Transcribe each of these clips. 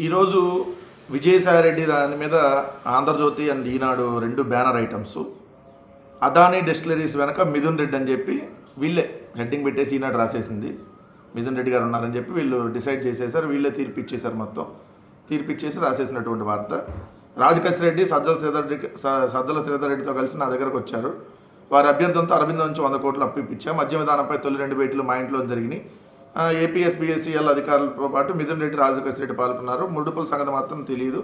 ఈరోజు విజయసాయిరెడ్డి దాని మీద ఆంధ్రజ్యోతి అండ్ ఈనాడు రెండు బ్యానర్ ఐటమ్స్. అదానీ డిస్టిలరీస్ వెనక మిథున్ రెడ్డి అని చెప్పి వీళ్ళే హెడ్డింగ్ పెట్టేసి ఈనాడు రాసేసింది. మిథున్ రెడ్డి గారు ఉన్నారని చెప్పి వీళ్ళు డిసైడ్ చేసేసారు. వీళ్ళే తీర్పు ఇచ్చేసారు మొత్తం. తీర్పు ఇచ్చేసి రాసేసినటువంటి వార్త. రాజకేశ్ రెడ్డి సజ్జల శ్రీధర్ రెడ్డి స- సజ్జల శ్రీధర్ రెడ్డితో కలిసి నా దగ్గరకు వచ్చారు. వారి అభ్యర్థంతో అరవింద్ నుంచి వంద కోట్లు అప్పిప్పించా మద్యం విధానంపై తొలి రెండు భేటీలు మా ఇంట్లో జరిగినాయి. ఏపీఎస్బిఎస్సిఎల్ అధికారులతో పాటు మిథున్ రెడ్డి రాజకేశ్వర రెడ్డి పాల్గొన్నారు. ముడుపుల సంగతి మాత్రం తెలియదు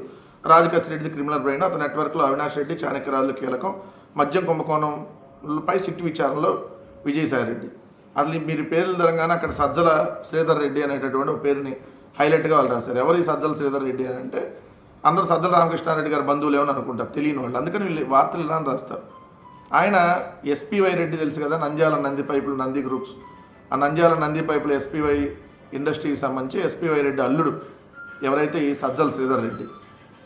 రాజకేశ్వర రెడ్డిది క్రిమినల్ బ్రెయిన్. అతని నెట్వర్క్లో అవినాష్ రెడ్డి చాణక్యరాజులు కీలకం. మద్యం కుంభకోణంపై సిట్ విచారణలో విజయసాయి రెడ్డి. అసలు మీరు పేర్లు తెలంగాణ అక్కడ సజ్జల శ్రీధర్ రెడ్డి అనేటటువంటి ఒక పేరుని హైలైట్గా వాళ్ళు రాశారు. ఎవరు ఈ సజ్జల శ్రీధర్ రెడ్డి అని అంటే అందరూ సజ్జల రామకృష్ణారెడ్డి గారు బంధువులు ఏమని అనుకుంటారు? తెలియని వాళ్ళు. అందుకని వీళ్ళు వార్తలు ఇలా అని రాస్తారు. ఆయన ఎస్పీవై రెడ్డి తెలుసు కదా నంద్యాల నంది పైపులు నంది గ్రూప్స్. ఆ నంద్యాల నంది పైపులు ఎస్పీవై ఇండస్ట్రీకి సంబంధించి ఎస్పీవై రెడ్డి అల్లుడు ఎవరైతే ఈ సజ్జల శ్రీధర్ రెడ్డి.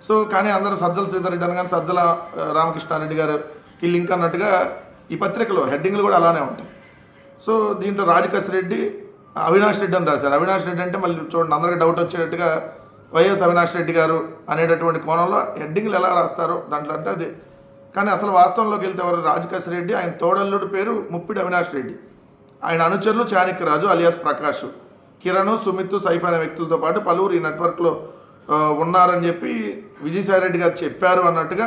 సో కానీ అందరూ సజ్జల శ్రీధర్ రెడ్డి అనగానే సజ్జల ఆ, రామకృష్ణారెడ్డి గారికి లింక్ అన్నట్టుగా ఈ పత్రికలో హెడ్డింగ్లు కూడా అలానే ఉంటాయి. సో దీంట్లో రాజకశ్ రెడ్డి అవినాష్ రెడ్డి అని రాశారు. అవినాష్ రెడ్డి అంటే మళ్ళీ చూడండి అందరికీ డౌట్ వచ్చేటట్టుగా వైఎస్ అవినాష్ రెడ్డి గారు అనేటటువంటి కోణంలో హెడ్డింగ్లు ఎలా రాస్తారో దాంట్లో అంటే అది. కానీ అసలు వాస్తవంలోకి వెళ్తే ఎవరు? రాజకేశ్ రెడ్డి ఆయన తోడల్లుడి పేరు ముప్పిడి అవినాష్ రెడ్డి. ఆయన అనుచరులు చాణిక్యరాజు అలియాస్ ప్రకాష్. కిరణ్ సుమిత్ సైఫ్ అనే వ్యక్తులతో పాటు పలువురు ఈ నెట్వర్క్లో ఉన్నారని చెప్పి విజయసాయి రెడ్డి గారు చెప్పారు అన్నట్టుగా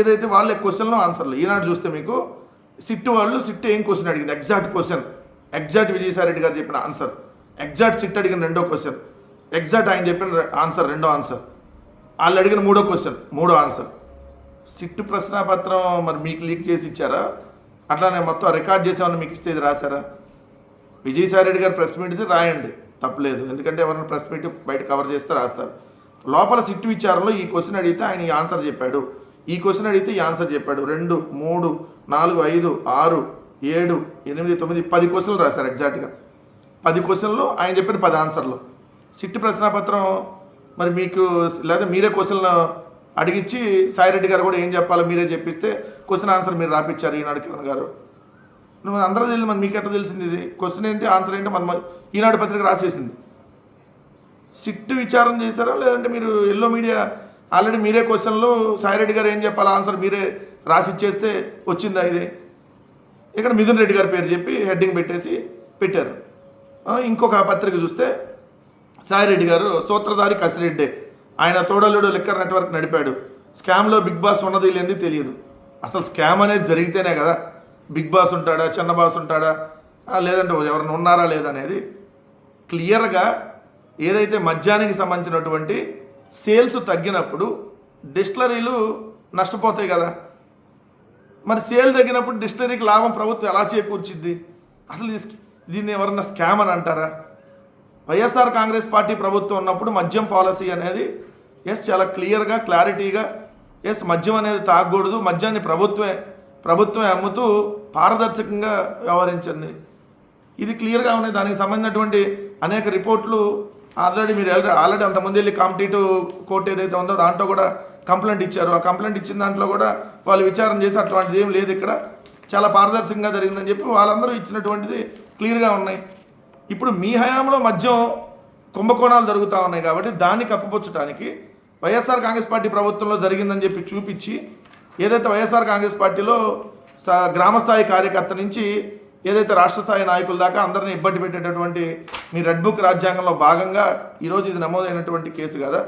ఏదైతే వాళ్ళే క్వశ్చన్లో ఆన్సర్లు ఈనాడు చూస్తే మీకు సిట్ వాళ్ళు సిట్ ఏం క్వశ్చన్ అడిగింది? Exact question. Exact Vijayasai Reddy garu చెప్పిన ఆన్సర్. ఎగ్జాక్ట్ సిట్ అడిగిన రెండో క్వశ్చన్. ఎగ్జాక్ట్ ఆయన చెప్పిన ఆన్సర్ రెండో ఆన్సర్. వాళ్ళు అడిగిన మూడో క్వశ్చన్ మూడో ఆన్సర్. సిట్ ప్రశ్నపత్రం మరి మీకు లీక్ చేసి ఇచ్చారా? అట్లానే మొత్తం రికార్డ్ చేసామని మీకు ఇస్తే ఇది రాశారా? విజయసాయి రెడ్డి గారు ప్రెస్ మీట్ ఇది రాయండి. తప్పలేదు. ఎందుకంటే ఎవరైనా ప్రెస్ మీట్ బయట కవర్ చేస్తే రాస్తారు. లోపల సిట్టు విచారంలో ఈ క్వశ్చన్ అడిగితే ఆయన ఈ ఆన్సర్ చెప్పాడు. ఈ క్వశ్చన్ అడిగితే ఈ ఆన్సర్ చెప్పాడు. రెండు మూడు నాలుగు ఐదు ఆరు ఏడు ఎనిమిది తొమ్మిది పది క్వశ్చన్లు రాశారు ఎగ్జాక్ట్గా పది క్వశ్చన్లు ఆయన చెప్పిన పది ఆన్సర్లు సిట్ ప్రశ్నాపత్రం మరి మీకు లేదా మీరే క్వశ్చన్లు అడిగించి సాయిరెడ్డి గారు కూడా ఏం చెప్పాలో మీరే చెప్పిస్తే క్వశ్చన్ ఆన్సర్ మీరు రాపిచ్చారు ఈనాడు కిరణ్ గారు. నువ్వు అందరూ తెలియదు మరి మీకు ఎట్లా తెలిసింది ఇది? క్వశ్చన్ ఏంటి ఆన్సర్ ఏంటి మన ఈనాడు పత్రిక రాసేసింది. సిట్ విచారం చేశారా లేదంటే మీరు ఎల్లో మీడియా ఆల్రెడీ మీరే క్వశ్చన్లో సాయిరెడ్డి గారు ఏం చెప్పాలి ఆన్సర్ మీరే రాసి ఇచ్చేస్తే వచ్చిందా ఇది? ఇక్కడ మిథున్ రెడ్డి గారి పేరు చెప్పి హెడ్డింగ్ పెట్టేసి పెట్టారు. ఇంకొక పత్రిక చూస్తే సాయిరెడ్డి గారు సూత్రధారి కసిరెడ్డి. ఆయన తోడలుడు లిక్కర్ నెట్వర్క్ నడిపాడు. స్కామ్లో బిగ్ బాస్ ఉన్నది లేనిది తెలియదు. అసలు స్కామ్ అనేది జరిగితేనే కదా బిగ్ బాస్ ఉంటాడా చిన్న బాస్ ఉంటాడా? లేదంటే ఎవరైనా ఉన్నారా లేదా అనేది క్లియర్గా ఏదైతే మద్యానికి సంబంధించినటువంటి సేల్స్ తగ్గినప్పుడు డిస్టిలరీలు నష్టపోతాయి కదా. మరి సేల్ తగ్గినప్పుడు డిస్టిలరీకి లాభం ప్రభుత్వం ఎలా చేకూర్చిద్ది? అసలు దీన్ని ఎవరన్నా స్కామ్ అని అంటారా? వైఎస్ఆర్ కాంగ్రెస్ పార్టీ ప్రభుత్వం ఉన్నప్పుడు మద్యం పాలసీ అనేది ఎస్ చాలా క్లియర్గా క్లారిటీగా ఎస్ మద్యం అనేది తాగకూడదు. మద్యాన్ని ప్రభుత్వమే ప్రభుత్వమే అమ్ముతూ పారదర్శకంగా వ్యవహరించింది ఇది క్లియర్గా ఉన్నాయి. దానికి సంబంధించినటువంటి అనేక రిపోర్ట్లు ఆల్రెడీ మీరు ఆల్రెడీ ఆల్రెడీ అంతమంది వెళ్ళి కాంపిటేటివ్ కోర్టు ఏదైతే ఉందో దాంట్లో కూడా కంప్లైంట్ ఇచ్చారు. ఆ కంప్లైంట్ ఇచ్చిన దాంట్లో కూడా వాళ్ళు విచారణ చేసి అటువంటిది ఏం లేదు ఇక్కడ. చాలా పారదర్శకంగా జరిగిందని చెప్పి వాళ్ళందరూ ఇచ్చినటువంటిది క్లియర్గా ఉన్నాయి. ఇప్పుడు మీ హయాంలో మద్యం కుంభకోణాలు జరుగుతూ ఉన్నాయి కాబట్టి దాన్ని కప్పుపుచ్చడానికి వైఎస్ఆర్ కాంగ్రెస్ పార్టీ ప్రభుత్వంలో జరిగిందని చెప్పి చూపించి ఏదైతే వైఎస్ఆర్ కాంగ్రెస్ పార్టీలో గ్రామస్థాయి కార్యకర్త నుంచి ఏదైతే రాష్ట్ర స్థాయి నాయకుల దాకా అందరిని ఇబ్బంది పెట్టేటటువంటి మీ రెడ్ బుక్ రాజ్యాంగంలో భాగంగా ఈరోజు ఇది నమోదైనటువంటి కేసు కదా.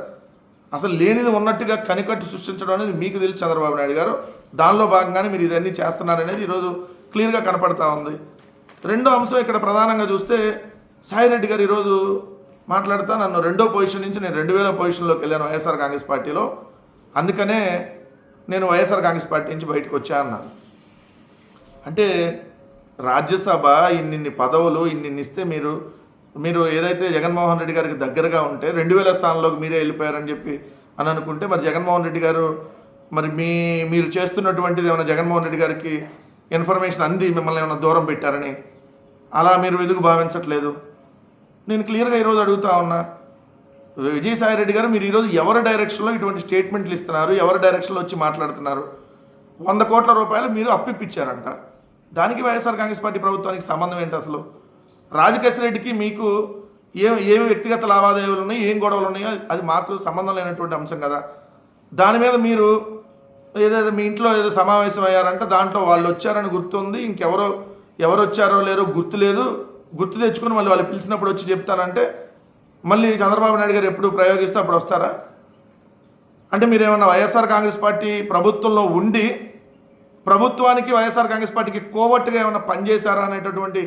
అసలు లేనిది ఉన్నట్టుగా కనికట్టు సృష్టించడం అనేది మీకు తెలుసు చంద్రబాబు నాయుడు గారు. దానిలో భాగంగానే మీరు ఇదన్నీ చేస్తున్నారనేది ఈరోజు క్లియర్గా కనపడతా ఉంది. రెండో అంశం ఇక్కడ ప్రధానంగా చూస్తే సాయిరెడ్డి గారు ఈరోజు మాట్లాడుతా నన్ను రెండో పొజిషన్ నుంచి నేను రెండు వేల పొజిషన్లోకి వెళ్ళాను వైఎస్ఆర్ కాంగ్రెస్ పార్టీలో. అందుకనే నేను వైఎస్ఆర్ కాంగ్రెస్ పార్టీ నుంచి బయటకు వచ్చా అన్నాను. అంటే రాజ్యసభ ఇన్నిన్ని పదవులు ఇన్నిన్ని ఇస్తే మీరు మీరు ఏదైతే జగన్మోహన్ రెడ్డి గారికి దగ్గరగా ఉంటే రెండు వేల స్థానంలోకి మీరే వెళ్ళిపోయారని చెప్పి అని అనుకుంటే మరి జగన్మోహన్ రెడ్డి గారు మరి మీ మీరు చేస్తున్నటువంటిది ఏమైనా జగన్మోహన్ రెడ్డి గారికి ఇన్ఫర్మేషన్ అంది మిమ్మల్ని ఏమైనా దూరం పెట్టారని? అలా మీరు ఎందుకు భావించట్లేదు? నేను క్లియర్గా ఈరోజు అడుగుతా ఉన్నా. విజయసాయి రెడ్డి గారు మీరు ఈరోజు ఎవరి డైరెక్షన్లో ఇటువంటి స్టేట్మెంట్లు ఇస్తున్నారు? ఎవరి డైరెక్షన్లో వచ్చి మాట్లాడుతున్నారు? వంద కోట్ల రూపాయలు మీరు అప్పిప్పించారంట దానికి వైఎస్ఆర్ కాంగ్రెస్ పార్టీ ప్రభుత్వానికి సంబంధం ఏంటి అసలు? రాజకేశ్వర రెడ్డికి మీకు ఏ ఏమి వ్యక్తిగత లావాదేవీలు ఉన్నాయి ఏం గొడవలు ఉన్నాయో అది మాకు సంబంధం లేనటువంటి అంశం కదా. దాని మీద మీరు ఏదైతే మీ ఇంట్లో ఏదో సమావేశం అయ్యారంటే దాంట్లో వాళ్ళు వచ్చారని గుర్తుంది. ఇంకెవరో ఎవరు వచ్చారో లేరో గుర్తు లేదు గుర్తు తెచ్చుకుని మళ్ళీ వాళ్ళు పిలిచినప్పుడు వచ్చి చెప్తానంటే మళ్ళీ చంద్రబాబు నాయుడు గారు ఎప్పుడు ప్రయోగిస్తే అప్పుడు వస్తారా? అంటే మీరు ఏమన్నా వైఎస్ఆర్ కాంగ్రెస్ పార్టీ ప్రభుత్వంలో ఉండి ప్రభుత్వానికి వైఎస్ఆర్ కాంగ్రెస్ పార్టీకి కోవట్టుగా ఏమైనా పనిచేశారా అనేటటువంటి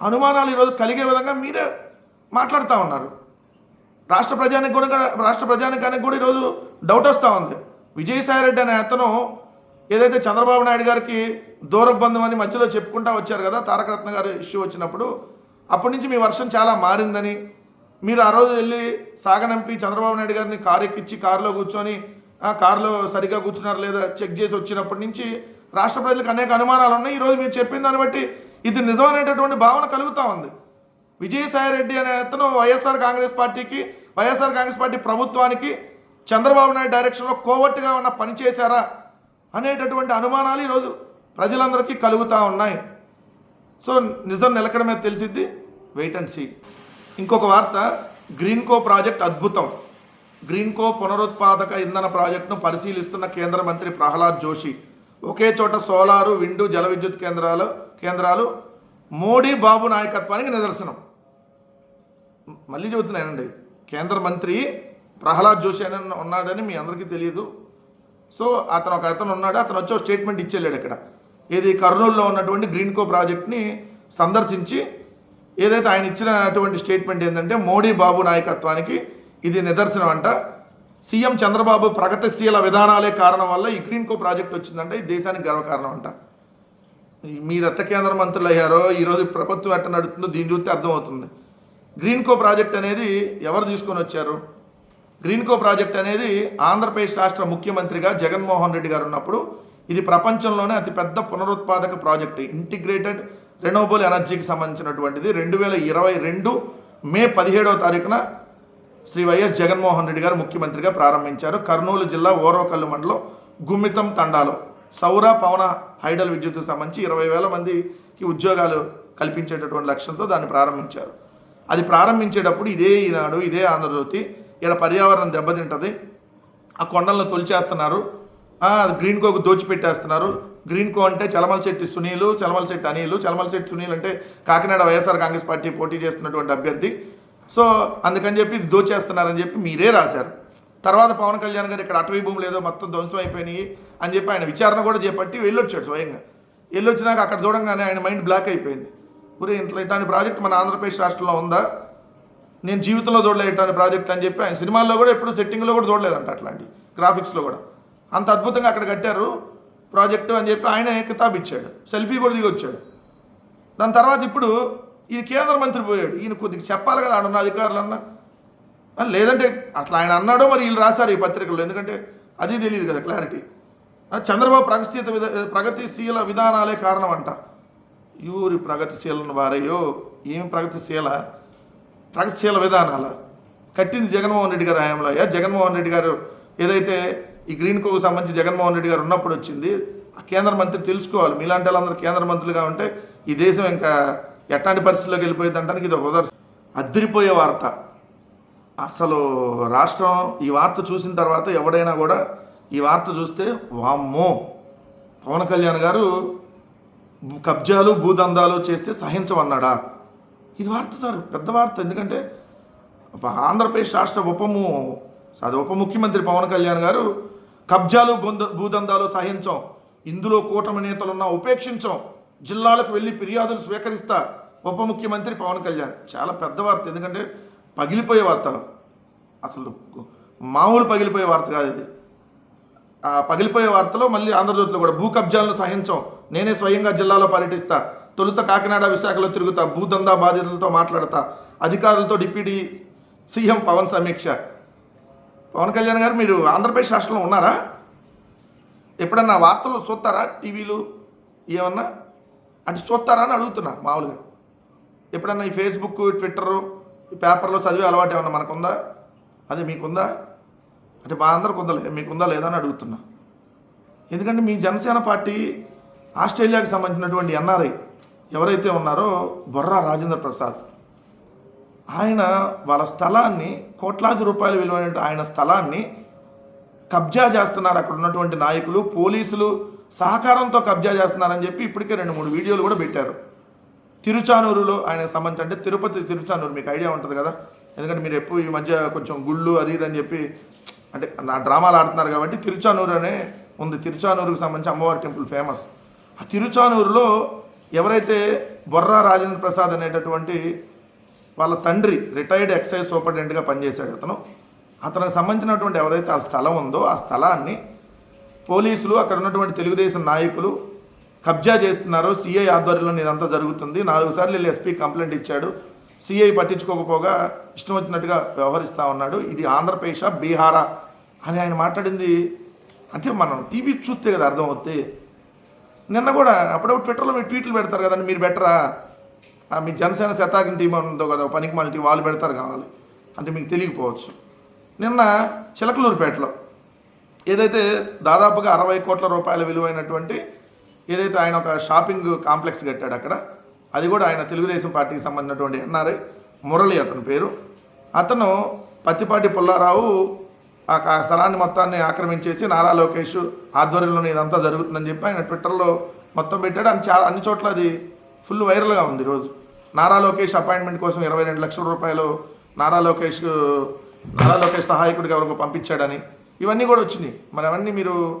అనుమానాలు ఈరోజు కలిగే విధంగా మీరే మాట్లాడుతూ ఉన్నారు. రాష్ట్ర ప్రజానికి కూడా రాష్ట్ర ప్రజానికానికి కూడా ఈరోజు డౌట్ వస్తూ ఉంది. విజయసాయిరెడ్డి అనే అతను ఏదైతే చంద్రబాబు నాయుడు గారికి దూరబంధం అని మధ్యలో చెప్పుకుంటా వచ్చారు కదా తారకరత్న గారు ఇష్యూ వచ్చినప్పుడు అప్పటి నుంచి మీ వర్షం చాలా మారిందని మీరు ఆ రోజు వెళ్ళి సాగనంపి చంద్రబాబు నాయుడు గారిని కారు ఎక్కించి కారులో కూర్చొని ఆ కారులో సరిగ్గా కూర్చున్నారు లేదా చెక్ చేసి వచ్చినప్పటి నుంచి రాష్ట్ర ప్రజలకు అనేక అనుమానాలు ఉన్నాయి. ఈరోజు మీరు చెప్పిన దాన్ని బట్టి ఇది నిజమనేటటువంటి భావన కలుగుతూ ఉంది. విజయసాయి రెడ్డి అనే అతను వైఎస్ఆర్ కాంగ్రెస్ పార్టీకి వైఎస్ఆర్ కాంగ్రెస్ పార్టీ ప్రభుత్వానికి చంద్రబాబు నాయుడు డైరెక్షన్లో కోవట్టుగా ఉన్న పని చేశారా అనేటటువంటి అనుమానాలు ఈరోజు ప్రజలందరికీ కలుగుతూ ఉన్నాయి. సో నిజం నిలకడమే తెలిసిద్ది. వెయిట్ అండ్ సీ ఇంకొక వార్త గ్రీన్కో ప్రాజెక్ట్ అద్భుతం. గ్రీన్కో పునరుత్పాదక ఇంధన ప్రాజెక్టును పరిశీలిస్తున్న కేంద్ర మంత్రి ప్రహ్లాద్ జోషి. ఒకే చోట సోలారు విండు జల విద్యుత్ కేంద్రాలు కేంద్రాలు మోడీ బాబు నాయకత్వానికి నిదర్శనం. మళ్ళీ చెబుతున్నానండి కేంద్ర మంత్రి ప్రహ్లాద్ జోషి అని ఉన్నాడని మీ అందరికీ తెలియదు. సో అతను ఒక అతను ఉన్నాడు అతను వచ్చి ఒక స్టేట్మెంట్ ఇచ్చేళ్ళాడు ఇక్కడ ఇది కర్నూలులో ఉన్నటువంటి గ్రీన్కో ప్రాజెక్ట్ని సందర్శించి ఏదైతే ఆయన ఇచ్చినటువంటి స్టేట్మెంట్ ఏంటంటే మోడీ బాబు నాయకత్వానికి ఇది నిదర్శనం అంట. సీఎం చంద్రబాబు ప్రగతిశీల విధానాలే కారణం వల్ల ఈ గ్రీన్కో ప్రాజెక్ట్ వచ్చిందంటే ఈ దేశానికి గర్వకారణం అంట. మీరు ఎట్ట కేంద్ర మంత్రులు అయ్యారో ఈరోజు ప్రభుత్వం ఎట్ట నడుతుందో దీని చూస్తే అర్థమవుతుంది. గ్రీన్కో ప్రాజెక్ట్ అనేది ఎవరు తీసుకొని వచ్చారు? గ్రీన్కో ప్రాజెక్ట్ అనేది ఆంధ్రప్రదేశ్ రాష్ట్ర ముఖ్యమంత్రిగా జగన్మోహన్ రెడ్డి గారు ఉన్నప్పుడు ఇది ప్రపంచంలోనే అతిపెద్ద పునరుత్పాదక ప్రాజెక్ట్ ఇంటిగ్రేటెడ్ రెనోబుల్ ఎనర్జీకి సంబంధించినటువంటిది. రెండు వేల ఇరవై రెండు మే పదిహేడవ తారీఖున శ్రీ వైఎస్ జగన్మోహన్ రెడ్డి గారు ముఖ్యమంత్రిగా ప్రారంభించారు. కర్నూలు జిల్లా ఓరోకల్లు మండలం గుమ్మితం తండాలో సౌర పవన హైడల్ విద్యుత్కు సంబంధించి ఇరవై వేల మందికి ఉద్యోగాలు కల్పించేటటువంటి లక్ష్యంతో దాన్ని ప్రారంభించారు. అది ప్రారంభించేటప్పుడు ఇదే ఈనాడు ఇదే ఆంధ్రజ్యోతి ఇక్కడ పర్యావరణం దెబ్బతింటది. ఆ కొండలను తొలిచేస్తున్నారు. గ్రీన్ కోకు దోచిపెట్టేస్తున్నారు. గ్రీన్ కో అంటే చలమలశెట్టి సునీలు చలమలశెట్టి అనిలు చలమలశెట్టి సునీల్ అంటే కాకినాడ వైఎస్ఆర్ కాంగ్రెస్ పార్టీ పోటీ చేస్తున్నటువంటి అభ్యర్థి. సో అందుకని చెప్పి ఇది దోచేస్తున్నారని చెప్పి మీరే రాశారు. తర్వాత పవన్ కళ్యాణ్ గారు ఇక్కడ అటవీ భూములు ఏదో మొత్తం ధ్వంసం అయిపోయినాయి అని చెప్పి ఆయన విచారణ కూడా చేపట్టి వెళ్ళొచ్చాడు స్వయంగా. వెళ్ళొచ్చినాక అక్కడ చూడంగానే ఆయన మైండ్ బ్లాక్ అయిపోయింది. ఊరే ఇంట్లో ఇట్లాంటి ప్రాజెక్ట్ మన ఆంధ్రప్రదేశ్ రాష్ట్రంలో ఉందా? నేను జీవితంలో చూడలేదు ఇట్లాంటి ప్రాజెక్ట్ అని చెప్పి ఆయన సినిమాల్లో కూడా ఎప్పుడు సెట్టింగ్లో కూడా చూడలేదంట అట్లాంటి గ్రాఫిక్స్లో కూడా. అంత అద్భుతంగా అక్కడ కట్టారు. ప్రాజెక్టు అని చెప్పి ఆయన కితాబ్ ఇచ్చాడు. సెల్ఫీ కూడా దిగి వచ్చాడు. దాని తర్వాత ఇప్పుడు ఈయన కేంద్ర మంత్రి పోయాడు. ఈయన కొద్దిగా చెప్పాలి కదా ఆడున్న అధికారులన్నా. లేదంటే అసలు ఆయన అన్నాడో మరి వీళ్ళు రాశారు ఈ పత్రికల్లో. ఎందుకంటే అది తెలియదు కదా క్లారిటీ చంద్రబాబు ప్రగతిశీల విధ ప్రగతిశీల విధానాలే కారణం అంట యూరి ప్రగతిశీలను వారయ్యో? ఏమి ప్రగతిశీల? ప్రగతిశీల విధానాల. కట్టింది జగన్మోహన్ రెడ్డి గారి హయాంలో అయ్యా. జగన్మోహన్ రెడ్డి గారు ఏదైతే ఈ గ్రీన్ కోకు సంబంధించి జగన్మోహన్ రెడ్డి గారు ఉన్నప్పుడు వచ్చింది. ఆ కేంద్ర మంత్రి తెలుసుకోవాలి. మీలాంటి వాళ్ళందరూ కేంద్ర మంత్రులుగా ఉంటే ఈ దేశం ఇంకా ఎట్లాంటి పరిస్థితుల్లోకి వెళ్ళిపోయింది అంటానికి ఇది ఒక ఉదాహరణ. అద్దరిపోయే వార్త. అసలు రాష్ట్రం ఈ వార్త చూసిన తర్వాత ఎవడైనా కూడా ఈ వార్త చూస్తే వామ్మో! పవన్ కళ్యాణ్ గారు భూ- కబ్జాలు భూదందాలు చేస్తే సహించమన్నాడా? ఇది వార్త సార్ పెద్ద వార్త. ఎందుకంటే ఆంధ్రప్రదేశ్ రాష్ట్ర ఉపము అది ఉప ముఖ్యమంత్రి పవన్ కళ్యాణ్ గారు కబ్జాలు బొంద భూదందాలు సహించం. ఇందులో కూటమి నేతలున్నా ఉపేక్షించం. జిల్లాలకు వెళ్ళి ఫిర్యాదులు స్వీకరిస్తా ఉప ముఖ్యమంత్రి పవన్ కళ్యాణ్. చాలా పెద్ద వార్త. ఎందుకంటే పగిలిపోయే వార్త. అసలు మామూలు పగిలిపోయే వార్త కాదు ఇది. ఆ పగిలిపోయే వార్తలో మళ్ళీ ఆంధ్రజ్యోతిలో కూడా భూ కబ్జాలను సహించం. నేనే స్వయంగా జిల్లాలో పర్యటిస్తా. తొలుత కాకినాడ విశాఖలో తిరుగుతా. భూదందా బాధితులతో మాట్లాడతా. అధికారులతో డిప్యూటీ సీఎం పవన్ సమీక్ష. పవన్ కళ్యాణ్ గారు మీరు ఆంధ్రప్రదేశ్ రాష్ట్రంలో ఉన్నారా? ఎప్పుడన్నా వార్తలు చూస్తారా? టీవీలు ఏమన్నా? అంటే చూస్తారా అని అడుగుతున్నా మామూలుగా. ఎప్పుడన్నా ఈ ఫేస్బుక్ ట్విట్టరు ఈ పేపర్లో చదివే అలవాటు ఏమన్నా మనకుందా? అది మీకుందా? అంటే మా అందరికి ఉందా మీకుందా లేదా అని అడుగుతున్నా. ఎందుకంటే మీ జనసేన పార్టీ ఆస్ట్రేలియాకి సంబంధించినటువంటి ఎన్ఆర్ఐ ఎవరైతే ఉన్నారో బొర్రా రాజేంద్ర ప్రసాద్. ఆయన వాళ్ళ స్థలాన్ని కోట్లాది రూపాయలు విలువైన ఆయన స్థలాన్ని కబ్జా చేస్తున్నారు. అక్కడ ఉన్నటువంటి నాయకులు పోలీసులు సహకారంతో కబ్జా చేస్తున్నారని చెప్పి ఇప్పటికే రెండు మూడు వీడియోలు కూడా పెట్టారు. తిరుచానూరులో ఆయనకు సంబంధించి అంటే తిరుపతి తిరుచానూరు మీకు ఐడియా ఉంటుంది కదా? ఎందుకంటే మీరు ఎప్పుడు ఈ మధ్య కొంచెం గుళ్ళు అది ఇది అని చెప్పి అంటే నా డ్రామాలు ఆడుతున్నారు కాబట్టి తిరుచానూరు అనే ఉంది. తిరుచానూరుకు సంబంధించి అమ్మవారి టెంపుల్ ఫేమస్. ఆ తిరుచానూరులో ఎవరైతే బొర్రా రాజేంద్ర ప్రసాద్ అనేటటువంటి వాళ్ళ తండ్రి రిటైర్డ్ ఎక్సైజ్ సూపరింటెండెంట్గా పనిచేశాడు అతను. అతనికి సంబంధించినటువంటి ఎవరైతే ఆ స్థలం ఉందో ఆ స్థలాన్ని పోలీసులు అక్కడ ఉన్నటువంటి తెలుగుదేశం నాయకులు కబ్జా చేస్తున్నారు. సిఐ ఆధ్వర్యంలో ఇదంతా జరుగుతుంది. నాలుగు సార్లు వెళ్ళి ఎస్పీ కంప్లైంట్ ఇచ్చాడు. సిఐ పట్టించుకోకపోగా ఇష్టం వచ్చినట్టుగా వ్యవహరిస్తూ ఉన్నాడు. ఇది ఆంధ్రప్రదేశ్ బీహారా అని ఆయన మాట్లాడింది. అంటే మనం టీవీ చూస్తే కదా అర్థం అవుతుంది నిన్న కూడా అప్పుడప్పుడు ట్విట్టర్లో మీరు ట్వీట్లు పెడతారు కదండి మీరు బెటరా మీ జనసేన శతాగ్ని టీం ఉందో కదా పనికి మళ్ళీ వాళ్ళు పెడతారు కావాలి. అంటే మీకు తెలియకపోవచ్చు. నిన్న చిలకలూరుపేటలో ఏదైతే దాదాపుగా అరవై కోట్ల రూపాయల విలువైనటువంటి ఏదైతే ఆయన ఒక షాపింగ్ కాంప్లెక్స్ కట్టాడు అక్కడ అది కూడా ఆయన తెలుగుదేశం పార్టీకి సంబంధించినటువంటి ఎన్ఆర్ఐ మురళి అతని పేరు. అతను పత్తిపాటి పుల్లారావు ఆ కా- స్థలాన్ని మొత్తాన్ని ఆక్రమించేసి నారా లోకేష్ ఆధ్వర్యంలో ఇదంతా జరుగుతుందని చెప్పి ఆయన ట్విట్టర్లో మొత్తం పెట్టాడు. అని చాలా అన్ని చోట్ల అది ఫుల్ వైరల్గా ఉంది ఈరోజు నారా లోకేష్ అపాయింట్మెంట్ కోసం ఇరవై రెండు లక్షల రూపాయలు నారా లోకేష్ నారా లోకేష్ సహాయకుడికి ఎవరికి పంపించాడని ఇవన్నీ కూడా వచ్చినాయి. మరి అవన్నీ మీరు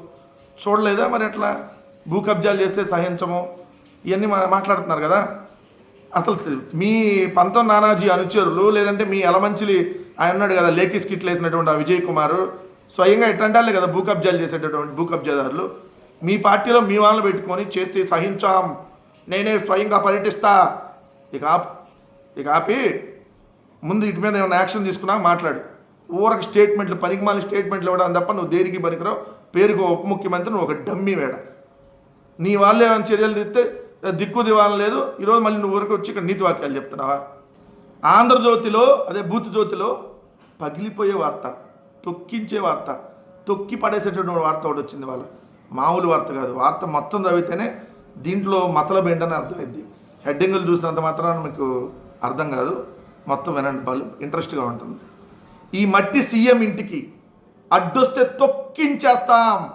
చూడలేదా? మరి ఎట్లా భూ కబ్జాలు చేస్తే సహించము? ఇవన్నీ మా- మాట్లాడుతున్నారు కదా? అసలు మీ పంతం నానాజీ అనుచరులు లేదంటే మీ అలమంచిలి ఆయన ఉన్నాడు కదా లేఖి స్కిట్లు వేసినటువంటి ఆ విజయ్ కుమారు స్వయంగా ఇట్లాంటి కదా భూ కబ్జాలు చేసేటటువంటి భూ కబ్జాదారులు. మీ పార్టీలో మీ వాళ్ళని పెట్టుకొని చేస్తే సహించాం. నేనే స్వయంగా పర్యటిస్తా. ఇక ఆపు. ఇక ఆపి. ముందు ఇటు మీద ఏమైనా యాక్షన్ తీసుకున్నా మాట్లాడు. ఊరకు స్టేట్మెంట్లు పనికిమాలి స్టేట్మెంట్లు ఇవ్వడం తప్ప నువ్వు దేనికి పనికిరావు? పేరుకు ఉప ముఖ్యమంత్రి నువ్వు ఒక డమ్మీ వేడ. నీ వాళ్ళు ఏమైనా చర్యలు తీస్తే దిక్కు దివాలం లేదు. ఈరోజు మళ్ళీ నువ్వు ఊరికి వచ్చి ఇక్కడ నీతి వాక్యాలు చెప్తున్నావా? ఆంధ్రజ్యోతిలో అదే బూత్ జ్యోతిలో పగిలిపోయే వార్త తొక్కించే వార్త తొక్కి పడేసేటటువంటి వార్త ఒకటి వచ్చింది వాళ్ళ. మామూలు వార్త కాదు. వార్త మొత్తం చదివితేనే దీంట్లో మతలబెండని అర్థమైంది హెడ్డింగ్లు చూసినంత మాత్రాన మీకు అర్థం కాదు. మొత్తం వినండి బల్ ఇంట్రెస్ట్గా ఉంటుంది. ఈ మట్టి సీఎం ఇంటికి అడ్డొస్తే తొక్కించేస్తాం.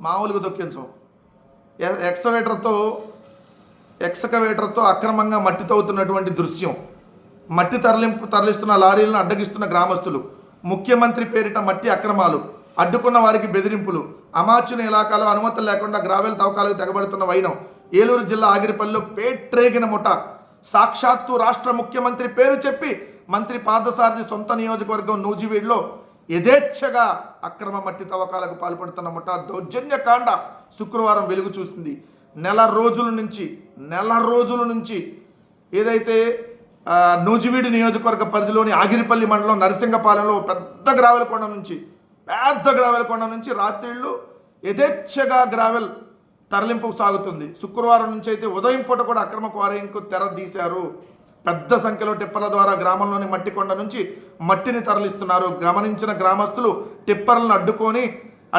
మామూలుగా తొక్కించం. ఎక్సవేటర్తో ఎక్సకవేటర్తో అక్రమంగా మట్టి తవ్వుతున్నటువంటి దృశ్యం. మట్టి తరలింపు తరలిస్తున్న లారీలను అడ్డగిస్తున్న గ్రామస్తులు ముఖ్యమంత్రి పేరిట మట్టి అక్రమాలు అడ్డుకున్న వారికి బెదిరింపులు అమాచుని ఇలాకాలో అనుమతులు లేకుండా గ్రావెల్ తవ్వకాలకు తెగబడుతున్న వైనం ఏలూరు జిల్లా ఆగిరిపల్లిలో పేట్రేగిన ముఠ. సాక్షాత్తు రాష్ట్ర ముఖ్యమంత్రి పేరు చెప్పి మంత్రి పార్థసారథి సొంత నియోజకవర్గం నూజివీడులో యథేచ్ఛగా అక్రమ మట్టి తవ్వకాలకు పాల్పడుతున్న ముఠ దౌర్జన్యకాండ శుక్రవారం వెలుగు చూసింది. నెల రోజుల నుంచి నెల రోజుల నుంచి ఏదైతే నూజివీడి నూజివీడు నియోజకవర్గ పరిధిలోని ఆగిరిపల్లి మండలం నరసింగపాలెంలో పెద్ద గ్రావెల్ కొండ నుంచి పెద్ద గ్రావెల్ కొండ నుంచి రాత్రిళ్ళు యథేచ్ఛగా గ్రావెల్ తరలింపు సాగుతుంది. శుక్రవారం నుంచి అయితే ఉదయం పూట కూడా అక్రమ క్వారీయింగ్కు తెర తీశారు. పెద్ద సంఖ్యలో టిప్పర్ల ద్వారా గ్రామంలోని మట్టి కొండ నుంచి మట్టిని తరలిస్తున్నారు. గమనించిన గ్రామస్తులు టిప్పర్లను అడ్డుకొని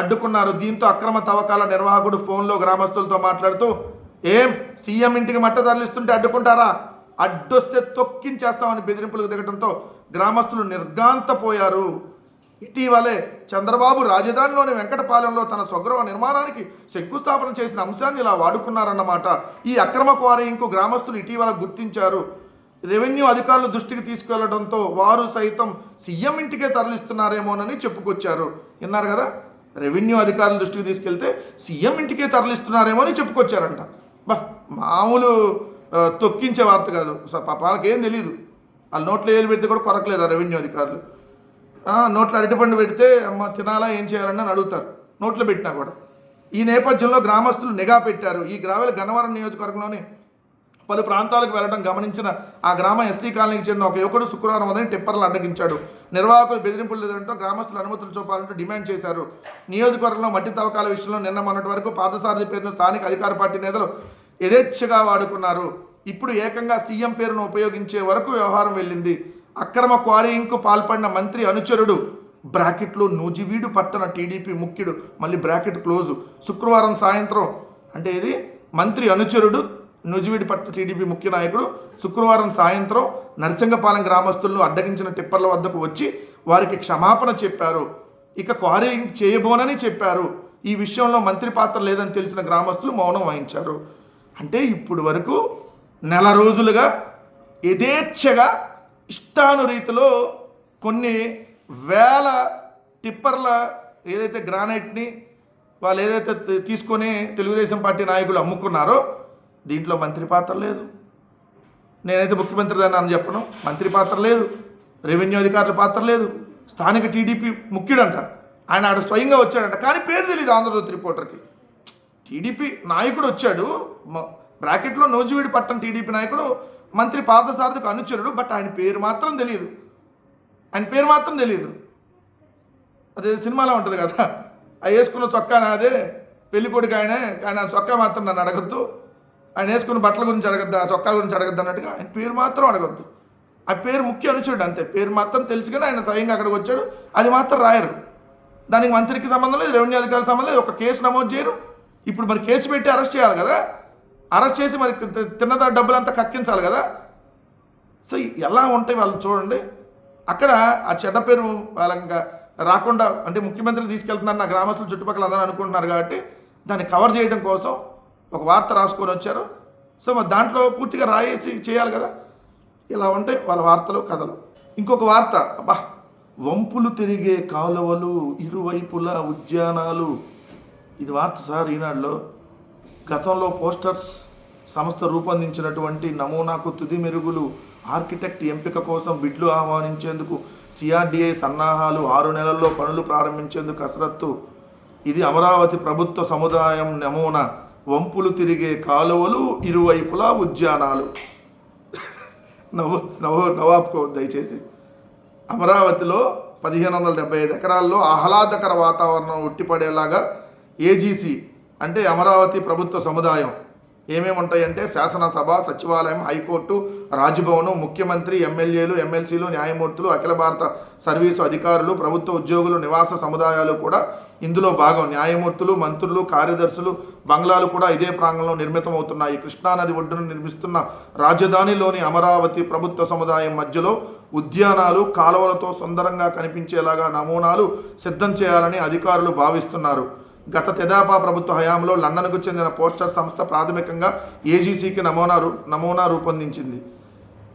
అడ్డుకున్నారు. దీంతో అక్రమ తవ్వకాల నిర్వాహకుడు ఫోన్లో గ్రామస్తులతో మాట్లాడుతూ ఏం? సీఎం ఇంటికి మట్ట తరలిస్తుంటే అడ్డుకుంటారా? అడ్డొస్తే తొక్కించేస్తామని బెదిరింపులకు దిగడంతో గ్రామస్తులు నిర్గాంతపోయారు ఇటీవలే చంద్రబాబు రాజధానిలోని వెంకటపాలెంలో తన స్వగృహ నిర్మాణానికి శంకుస్థాపన చేసిన అంశాన్ని ఇలా వాడుకున్నారన్నమాట. ఈ అక్రమ క్వారీయింగ్కు గ్రామస్తులు ఇటీవల గుర్తించారు. రెవెన్యూ అధికారుల దృష్టికి తీసుకెళ్ళడంతో వారు సైతం సీఎం ఇంటికే తరలిస్తున్నారేమోనని చెప్పుకొచ్చారు. విన్నారు కదా? రెవెన్యూ అధికారుల దృష్టికి తీసుకెళ్తే సీఎం ఇంటికే తరలిస్తున్నారేమో అని చెప్పుకొచ్చారంట. బా మామూలు తొక్కించే వార్త కాదు. పాపాలకేం తెలియదు వాళ్ళ నోట్లో ఏలు పెడితే కూడా కొరకలేరు ఆ రెవెన్యూ అధికారులు? నోట్లో అరటిపండు పెడితే అమ్మ తినాలా ఏం చేయాలని అని అడుగుతారు. నోట్లో పెట్టినా కూడా. ఈ నేపథ్యంలో గ్రామస్తులు నిఘా పెట్టారు. ఈ గ్రావెల గన్నవరం నియోజకవర్గంలోని పలు ప్రాంతాలకు వెళ్ళడం గమనించిన ఆ గ్రామ ఎస్సీ కాలనీకి చెందిన ఒక యువకుడు శుక్రవారం ఉదయం టిప్పర్లు అడ్డగించాడు. నిర్వాహకులు బెదిరింపులు లేదంటూ గ్రామస్తులు అనుమతులు చూపాలంటూ డిమాండ్ చేశారు. నియోజకవర్గంలో మట్టి తవ్వకాల విషయంలో నిన్న మొన్నటి వరకు పాదసారథి పేరును స్థానిక అధికార పార్టీ నేతలు యథేచ్ఛగా వాడుకున్నారు. ఇప్పుడు ఏకంగా సీఎం పేరును ఉపయోగించే వరకు వ్యవహారం వెళ్ళింది. అక్రమ క్వారీయింగ్కు పాల్పడిన మంత్రి అనుచరుడు. బ్రాకెట్లో నూజివీడు పట్టణ టీడీపీ ముఖ్యుడు. మళ్ళీ బ్రాకెట్ క్లోజు. శుక్రవారం సాయంత్రం అంటే ఇది మంత్రి అనుచరుడు నూజివీడు పట్టణ టీడీపీ ముఖ్య నాయకుడు శుక్రవారం సాయంత్రం నరసింగపాలెం గ్రామస్తులను అడ్డగించిన టిప్పర్ల వద్దకు వచ్చి వారికి క్షమాపణ చెప్పారు. ఇక క్వారీయింగ్ చేయబోనని చెప్పారు. ఈ విషయంలో మంత్రి పాత్ర లేదని తెలిసిన గ్రామస్తులు మౌనం వహించారు. అంటే ఇప్పుడు వరకు నెల రోజులుగా యథేచ్ఛగా ఇష్టానురీతిలో కొన్ని వేల టిప్పర్ల ఏదైతే గ్రానైట్ని వాళ్ళు ఏదైతే తీసుకొని తెలుగుదేశం పార్టీ నాయకులు అమ్ముకున్నారో దీంట్లో మంత్రి పాత్ర లేదు. నేనైతే ముఖ్యమంత్రి అని చెప్పను. మంత్రి పాత్ర లేదు. రెవెన్యూ అధికారుల పాత్ర లేదు. స్థానిక టీడీపీ ముఖ్యుడంట. ఆయన ఆడ స్వయంగా వచ్చాడంట. కానీ పేరు తెలియదు ఆంధ్రజ్యోతి రిపోర్టర్కి. టీడీపీ నాయకుడు వచ్చాడు. బ్రాకెట్లో నోజువీడి పట్టణ టీడీపీ నాయకుడు మంత్రి పార్థసారథికి అనుచరుడు బట్ ఆయన పేరు మాత్రం తెలియదు ఆయన పేరు మాత్రం తెలియదు అదే సినిమాలో ఉంటుంది కదా ఆ వేసుకున్న చొక్కా నాదే పెళ్ళికొడుకు ఆయనే ఆయన ఆ చొక్కా మాత్రం నన్ను అడగద్దు ఆయన వేసుకున్న బట్టల గురించి అడగద్దు ఆ చొక్కా గురించి అడగద్దు అన్నట్టుగా ఆయన పేరు మాత్రం అడగద్దు. ఆ పేరు ముఖ్య అనుచరుడు అంతే. పేరు మాత్రం తెలుసుకుని ఆయన స్వయంగా అక్కడికి వచ్చాడు. అది మాత్రం రాయరు. దానికి మంత్రికి సంబంధం లేదు రెవెన్యూ అధికారులకు సంబంధం లేదు. ఒక కేసు నమోదు చేయరు. ఇప్పుడు మరి కేసు పెట్టి అరెస్ట్ చేయాలి కదా. అరెస్ట్ చేసి మరి తి- తిన్నదా డబ్బులంతా కక్కించాలి కదా. సో ఎలా ఉంటాయి వాళ్ళు చూడండి. అక్కడ ఆ చెడ్డ పేరు వాళ్ళంగా రాకుండా అంటే ముఖ్యమంత్రి తీసుకెళ్తున్నారు నా గ్రామస్తులు చుట్టుపక్కల అందరూ అనుకుంటున్నారు కాబట్టి దాన్ని కవర్ చేయడం కోసం ఒక వార్త రాసుకొని వచ్చారు. సో మరి దాంట్లో పూర్తిగా రాయేసి చేయాలి కదా. ఇలా ఉంటాయి వాళ్ళ వార్తలు కథలు. ఇంకొక వార్త అబ్బా వంపులు తిరిగే కాలువలు ఇరువైపుల ఉద్యానాలు. ఇది వార్త సార్ ఈనాడులో. గతంలో పోస్టర్స్ సంస్థ రూపొందించినటువంటి నమూనాకు తుది మెరుగులు ఆర్కిటెక్ట్ ఎంపిక కోసం బిడ్లు ఆహ్వానించేందుకు సిఆర్డిఐ సన్నాహాలు ఆరు నెలల్లో పనులు ప్రారంభించేందుకు కసరత్తు. ఇది అమరావతి ప్రభుత్వ సముదాయం నమూనా. వంపులు తిరిగే కాలువలు ఇరువైపులా ఉద్యానాలు. నవ నవ నవాబ్కో దయచేసి. అమరావతిలో పదిహేను వందల డెబ్బై ఐదు ఎకరాల్లో ఆహ్లాదకర వాతావరణం ఉట్టిపడేలాగా ఏజీసీ అంటే అమరావతి ప్రభుత్వ సముదాయం ఏమేమి ఉంటాయంటే శాసనసభ సచివాలయం హైకోర్టు రాజ్భవనం ముఖ్యమంత్రి ఎమ్మెల్యేలు ఎమ్మెల్సీలు న్యాయమూర్తులు అఖిల భారత సర్వీసు అధికారులు ప్రభుత్వ ఉద్యోగులు నివాస సముదాయాలు కూడా ఇందులో భాగం. న్యాయమూర్తులు మంత్రులు కార్యదర్శులు బంగ్లాలు కూడా ఇదే ప్రాంగంలో నిర్మితమవుతున్నాయి. కృష్ణానది ఒడ్డున నిర్మిస్తున్న రాజధానిలోని అమరావతి ప్రభుత్వ సముదాయం మధ్యలో ఉద్యానాలు కాలువలతో సుందరంగా కనిపించేలాగా నమూనాలు సిద్ధం చేయాలని అధికారులు భావిస్తున్నారు. గత తెదాపా ప్రభుత్వ హయాంలో లండన్కు చెందిన పోస్టర్ సంస్థ ప్రాథమికంగా ఏజీసీకి నమూనా రూ నమూనా రూపొందించింది.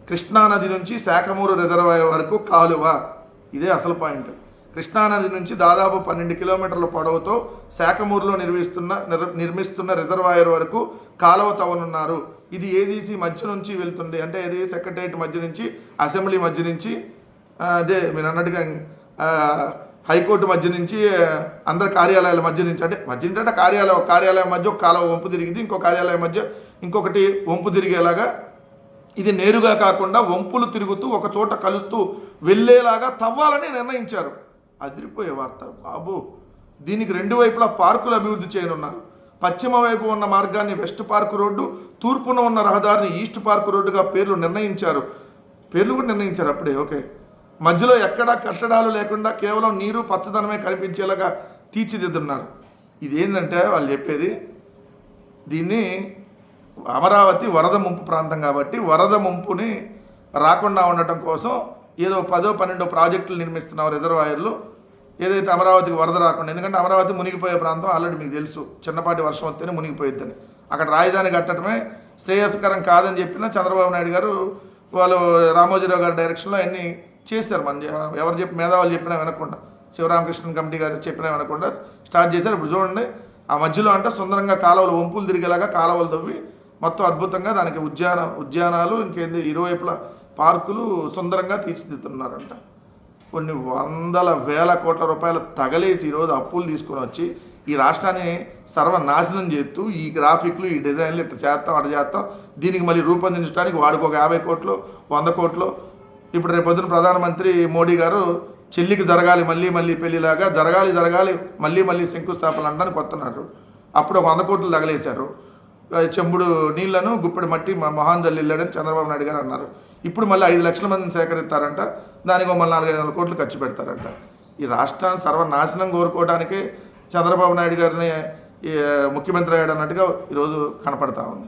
కృష్ణానది నుంచి శాఖమూరు రిజర్వాయర్ వరకు కాలువ. ఇదే అసలు పాయింట్. కృష్ణానది నుంచి దాదాపు పన్నెండు కిలోమీటర్ల పొడవుతో శాఖమూరులో నిర్మిస్తున్న నిర్- నిర్మిస్తున్న రిజర్వాయర్ వరకు కాలువ తవ్వనున్నారు. ఇది ఏజీసీ మధ్య నుంచి వెళ్తుంది. అంటే ఏది? సెక్రటరియట్ మధ్య నుంచి అసెంబ్లీ మధ్య నుంచి అదే మీరు అన్నట్టుగా హైకోర్టు మధ్య నుంచి అందరి కార్యాలయాల మధ్య నుంచి అంటే మధ్య అంటే కార్యాలయం ఒక కార్యాలయం మధ్య ఒక కాలం వంపు తిరిగింది ఇంకో కార్యాలయం మధ్య ఇంకొకటి వంపు తిరిగేలాగా. ఇది నేరుగా కాకుండా వంపులు తిరుగుతూ ఒక చోట కలుస్తూ వెళ్ళేలాగా తవ్వాలని నిర్ణయించారు. అదిరిపోయే వార్త. బాబు దీనికి రెండు వైపులా పార్కులు అభివృద్ధి చేయనున్నారు. పశ్చిమ వైపు ఉన్న మార్గాన్ని వెస్ట్ పార్క్ రోడ్డు తూర్పున ఉన్న రహదారిని ఈస్ట్ పార్క్ రోడ్డుగా పేర్లు నిర్ణయించారు. పేర్లు కూడా నిర్ణయించారు అప్పుడే ఓకే. మధ్యలో ఎక్కడా కట్టడాలు లేకుండా కేవలం నీరు పచ్చదనమే కనిపించేలాగా తీర్చిదిద్దున్నారు ఇదేంటంటే వాళ్ళు చెప్పేది దీన్ని అమరావతి వరద ముంపు ప్రాంతం కాబట్టి వరద ముంపుని రాకుండా ఉండటం కోసం ఏదో పదో పన్నెండో ప్రాజెక్టులు నిర్మిస్తున్నాం రిజర్వాయర్లు. ఏదైతే అమరావతికి వరద రాకుండా ఎందుకంటే అమరావతి మునిగిపోయే ప్రాంతం ఆల్రెడీ మీకు తెలుసు చిన్నపాటి వర్షం వస్తేనే మునిగిపోయిద్దని. అక్కడ రాజధాని కట్టడమే శ్రేయస్కరం కాదని చెప్పిన చంద్రబాబు నాయుడు గారు వాళ్ళు రామోజీరావు గారి డైరెక్షన్లో అన్నీ చేశారు మన ఎవరు చెప్పి మేధావులు చెప్పినా వినకుండా శివరామకృష్ణన్ కమిటీ గారు చెప్పినా వినకుండా స్టార్ట్ చేశారు. ఇప్పుడు చూడండి ఆ మధ్యలో అంటే సుందరంగా కాలువలు వంపులు తిరిగేలాగా కాలువలు తవ్వి మొత్తం అద్భుతంగా దానికి ఉద్యాన ఉద్యానాలు ఇంకేంది ఇరువైపుల పార్కులు సుందరంగా తీర్చిదిద్దుతున్నారంట. కొన్ని వందల వేల కోట్ల రూపాయలు తగలేసి ఈరోజు అప్పులు తీసుకొని వచ్చి ఈ రాష్ట్రాన్ని సర్వనాశనం చేస్తూ ఈ గ్రాఫిక్లు ఈ డిజైన్లు ఇట్లా చేస్తాం అట్లా చేస్తాం. దీనికి మళ్ళీ రూపొందించడానికి వాడికి ఒక యాభై కోట్లు వంద కోట్లు ఇప్పుడు రేపు పొద్దున ప్రధానమంత్రి మోడీ గారు చెల్లికి జరగాలి మళ్ళీ మళ్ళీ పెళ్ళిలాగా జరగాలి జరగాలి మళ్ళీ మళ్ళీ శంకుస్థాపన అనడానికి కొత్తన్నారు అప్పుడు ఒక వంద కోట్లు తగలేశారు. చెంబుడు నీళ్ళను గుప్పెడు మట్టి మా మొహాన్ జల్లిల్లాడని చంద్రబాబు నాయుడు గారు అన్నారు. ఇప్పుడు మళ్ళీ ఐదు లక్షల మందిని సేకరిస్తారంట. దానికి మళ్ళీ నాలుగు ఐదు వందల కోట్లు ఖర్చు పెడతారంట. ఈ రాష్ట్రాన్ని సర్వనాశనం కోరుకోవడానికే చంద్రబాబు నాయుడు గారిని ముఖ్యమంత్రి అయ్యాడు అన్నట్టుగా ఈరోజు కనపడతా ఉంది.